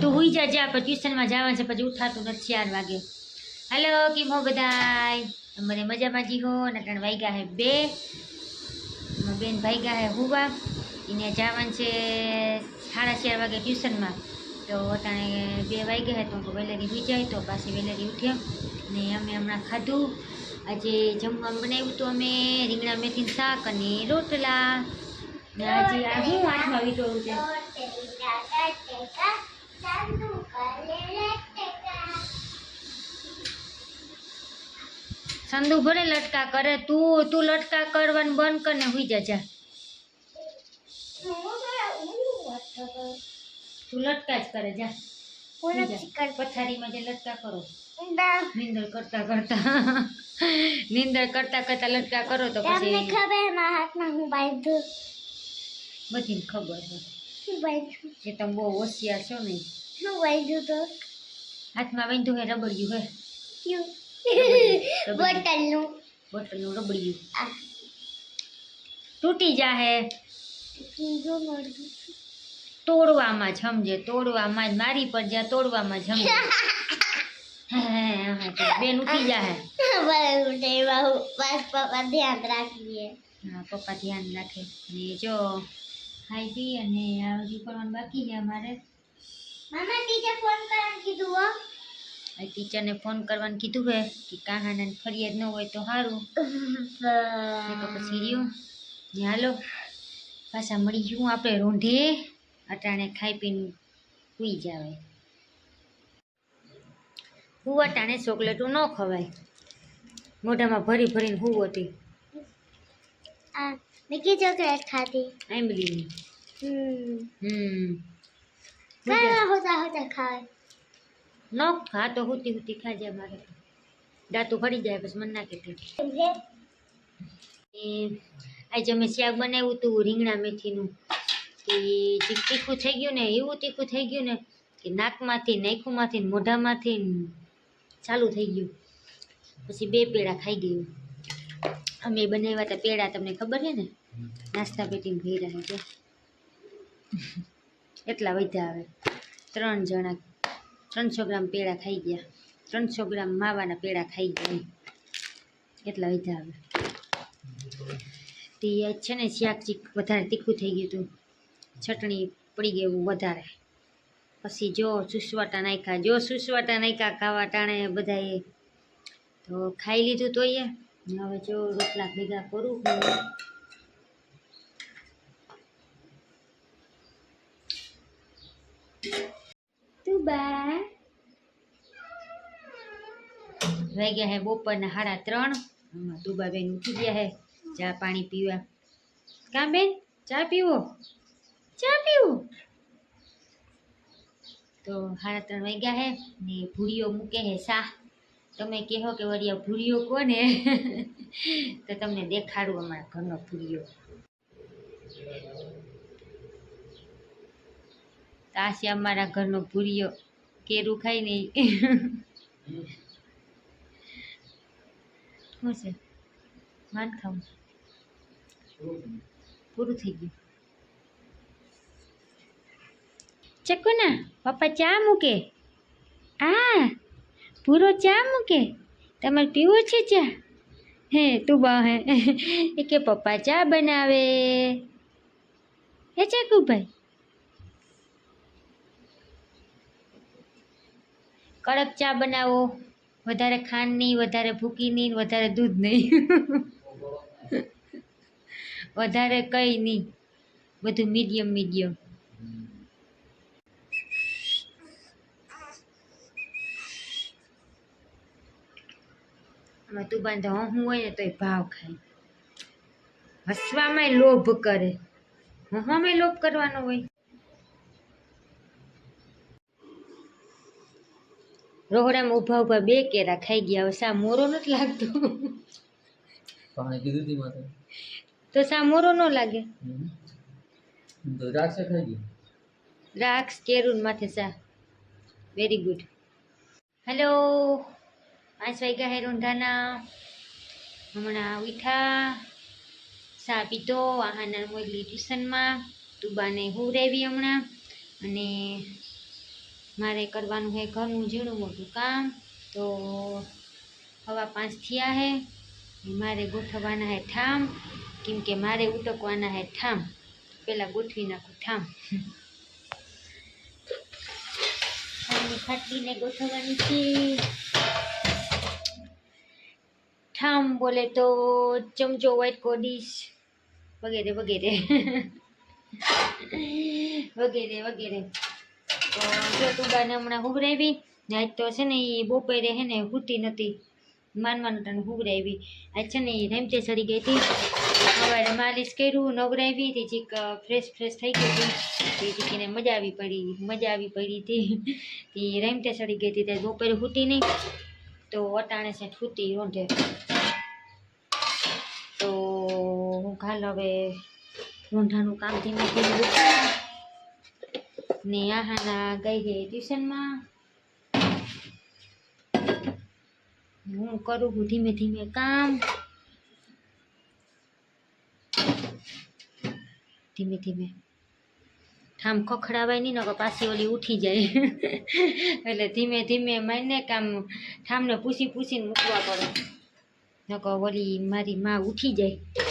તું હુઈ જા જા. પછી ટ્યુશનમાં જવાનું છે, પછી ઉઠાતું નથી, ચાર વાગે. હાલો, કેમ બધાય? મને મજામાં જી હો. અને ત્રણ વાગ્યા હે બે. બેન ભાગ્યા હે હુવા. એને જવાનું છે સાડા ચાર વાગે ટ્યુશનમાં. તો અટાણે બે વાગ્યા હે, તો હું વહેલેરી જાય, તો પાછી વેલેરી ઉઠ્યા. ને અમે હમણાં ખાધું. આજે જમવાનું બનાવ્યું તો અમે, રીંગણા, મેથીનું શાક અને રોટલા. ને આજે આ હું આઠમાં વીટોળું છે? સંદુ ભલે લટકા કરે તું તું લટકા કરવાનું બંધ કર ને હુઈ જા જા. તું લટકા જ કરે જા. પથારીમાં જે લટકા કરો. નિંદર કરતા કરતા. નિંદર કરતા કરતા લટકા કરો તો પછી ખબર હાથમાં હું બાંધું. બધીને ખબર છે શું કે તમે બહુ હોશિયાર છો ને. શું બાંધું તો? હાથમાં બાંધ્યું હે રબડિયું હે. બોટલનું. બોટલનું રબડિયું. તૂટી જાહે. તોડવામાં જ સમજે તોડવામાં જ. મારી પર જ્યાં તોડવામાં જ સમજે બેન ઉઠી જાહે. બસ પપ્પા ધ્યાન રાખીએ હા પપ્પા ધ્યાન રાખે. ને જો ખાઈ પી અને આ કરવાનું બાકી છે અમારે. મામા ટીચર ફોન કરવાનું કીધું હો. ટીચરને ફોન કરવાનું કીધું હે કે કાહાને ફરિયાદ ન હોય તો સારું પછી રહ્યું. ને હાલો. પાછા મળી ગયું આપણે રોંઢે. અટાણે ખાઈ પીને સુઈ જાવે. હું અટાણે ચોકલેટું ન ખવાય. મોઢામાં ભરી ભરીને હું હતી. આ મેં કી ચોકલેટ ખાધી આંબલીની હમ હમ કયા હોતા હોતા ખાય ન ખા તો હુતી હુતી ખાજે મારે દાંતું ફરી જાય પછી મને ના એ આજે અમે શાક બનાવ્યું હતું રીંગણા મેથીનું એ તીખું થઈ ગયું ને એવું તીખું થઈ ગયું ને કે નાકમાંથી નાખુંમાંથી ને મોઢામાંથી ચાલુ થઈ ગયું. પછી બે પેડા ખાઈ ગયું. અમે બનાવ્યા હતા પેડા તમને ખબર છે ને? નાસ્તા પેટીને ભર્યા છે. એટલા વધ્યા આવે ત્રણ જણા ત્રણસો ગ્રામ પેડા ખાઈ ગયા. ત્રણસો ગ્રામ માવાના પેડા ખાઈ ગયા એટલા વધ્યા આવે તે છે ને શાક ચીક વધારે તીખું થઈ ગયું હતું. ચટણી પડી ગઈ એવું વધારે. પછી જો સુસવાટા નાખ્યા જો સુસવાટા નાખ્યા ખાવા ટાણે બધાએ તો ખાઈ લીધું તો એ હવે જો રોટલા ભેગા કરું હું. તું બા? વાગ્યા હે બપોરના સાડા ત્રણ. હમણાં તુબા બેન ઉઠી ગયા હે. ચા પાણી પીવા. કાં બેન, ચા પીવો? ચા પીવું? તો સાડા ત્રણ વાગ્યા હે ને ભૂરીઓ મૂકે હે શાહ. તમે કહો કે વરિયા ભૂરીઓ કોને? તો તમને દેખાડું અમારા ઘરનો ભૂરિયો આ અમારા ઘરનો ભૂરીઓ. કેરું ખાય નહીં શું છે? માન ખાવું. પૂરું થઈ ગયું. ચકુના પપ્પા ચા મૂકે. આ પૂરો ચા મૂકે? તમારે પીવો છે ચા? હે, તું બા, હે. એ કે પપ્પા ચા બનાવે. હે, ચાકુભાઈ? કડક ચા બનાવો. વધારે ખાંડ નહીં, વધારે ભૂકી નહીં, વધારે દૂધ નહીં. વધારે કંઈ નહીં. બધું મીડિયમ મીડિયમ. આમાં તું બાંધો હું હોય ને તોય ભાવ ખાય હસવામાંય લોભ કરે. હસવામાં લોભ કરવાનો હોય. રોહડામાં ઊભા ઊભા બે કેરા ખાઈ ગયા હવે સા મોરો નથી લાગતો? પાણી કીધું હતી માથે? તો સા મોરો ન લાગે? તો દ્રાક્ષ ખાઈ ગયું? દ્રાક્ષ કેરું માથે સા. વેરી ગુડ હેલો પાંચ વાગ્યા હે રૂંધાના હમણાં ઉઠા સા પીધો આહાના મોકલી ટ્યુશનમાં. તુબાને હું રહેવી હમણાં? અને મારે કરવાનું છે ઘરનું ઝીણું મોટું કામ. તો હવા પાંચ થયા હે. મારે ગોઠવવાના હે ઠામ. કેમ કે મારે ઉટકવાના હે ઠામ. પહેલાં ગોઠવી નાખું ઠામ. ખાટલીને ગોઠવવાની છે. ઠામ બોલે તો ચમચો વાઇટ કોડીશ વગેરે વગેરે. વગેરે વગેરે. તો જો તુબાને હમણાં હુવરાવી ને આજ તો છે ને એ બપોરે છે ને હુતી નથી માનવાનું તને હુવરાવી આજ છે ને એ રેમતે ચડી ગઈ હતી. સવારે માલિશ કર્યું નવરાવી તે ચીક ફ્રેશ ફ્રેશ થઈ ગઈ હતી. તે ચીકીને મજા આવી પડી, મજા આવી પડી હતી. તે રેમતે ગઈ હતી તે બપોરે હુતી નહીં તો વટાણે છે હુતી રોંઢે. તો હું કાલ હવે રોંઢાનું કામ ધીમે ધીમે ને આહાના ગઈ ગઈ ટ્યુશનમાં. હું કરું છું ધીમે ધીમે કામ. ધીમે ધીમે. ઠામ ખખડાવાય નહીં, નકર પાછી ઓલી ઉઠી જાય. એટલે ધીમે ધીમે માઈને કામ ઠામને પૂછી પૂછીને મૂકવા પડે. નકર ઓલી મારી માં ઉઠી જાય.